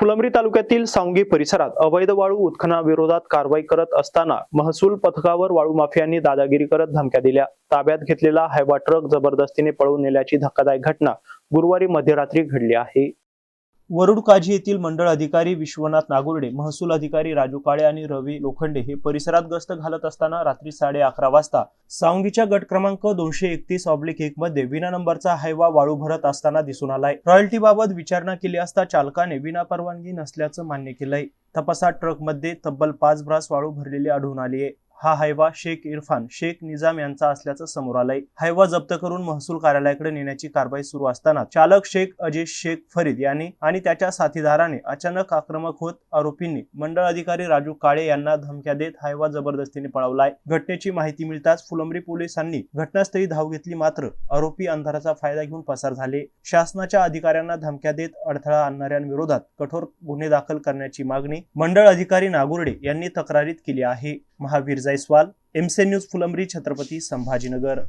फुलंब्री तालुक्यातील सावंगी परिसरात अवैध वाळू उत्खनाविरोधात कारवाई करत असताना महसूल पथकावर वाळू माफियांनी दादागिरी करत धमक्या दिल्या. ताब्यात घेतलेला हायवा ट्रक जबरदस्तीने पळवून नेल्याची धक्कादायक घटना गुरुवारी मध्यरात्री घडली आहे. वरुड काझी येथील मंडळ अधिकारी विश्वनाथ नागुर्डे महसूल अधिकारी राजू काळे आणि रवी लोखंडे हे परिसरात गस्त घालत असताना रात्री साडे अकरा वाजता सावंगीच्या गट क्रमांक दोनशे एकतीस ऑब्लिक एक मध्ये विना नंबरचा हायवा वाळू भरत असताना दिसून आलाय. रॉयल्टी बाबत विचारणा केली असता चालकाने विना परवानगी नसल्याचं मान्य केलंय. तपासात ट्रकमध्ये तब्बल पाच ब्रास वाळू भरलेली आढळून आली आहे. हा हायवा शेख इरफान शेख निजाम यांचा असल्याचं समोर आलंय. हायवा जप्त करून महसूल कार्यालयाकडे नेण्याची कारवाई सुरू असताना चालक शेख अजय शेख फरीद यांनी आणि त्याच्या साथीदाराने अचानक आक्रमक होत आरोपींनी मंडळ अधिकारी राजू काळे यांना धमक्या देत हायवा जबरदस्तीने पळवलाय. घटनेची माहिती मिळताच फुलंब्री पोलिसांनी घटनास्थळी धाव घेतली मात्र आरोपी अंधाराचा फायदा घेऊन पसार झाले. शासनाच्या अधिकाऱ्यांना धमक्या देत अडथळा आणणाऱ्यांविरोधात कठोर गुन्हे दाखल करण्याची मागणी मंडळ अधिकारी नागुर्डे यांनी तक्रारीत केली आहे. महावीर जायस्वाल एमसे न्यूज फुलंब्री छत्रपती संभाजीनगर.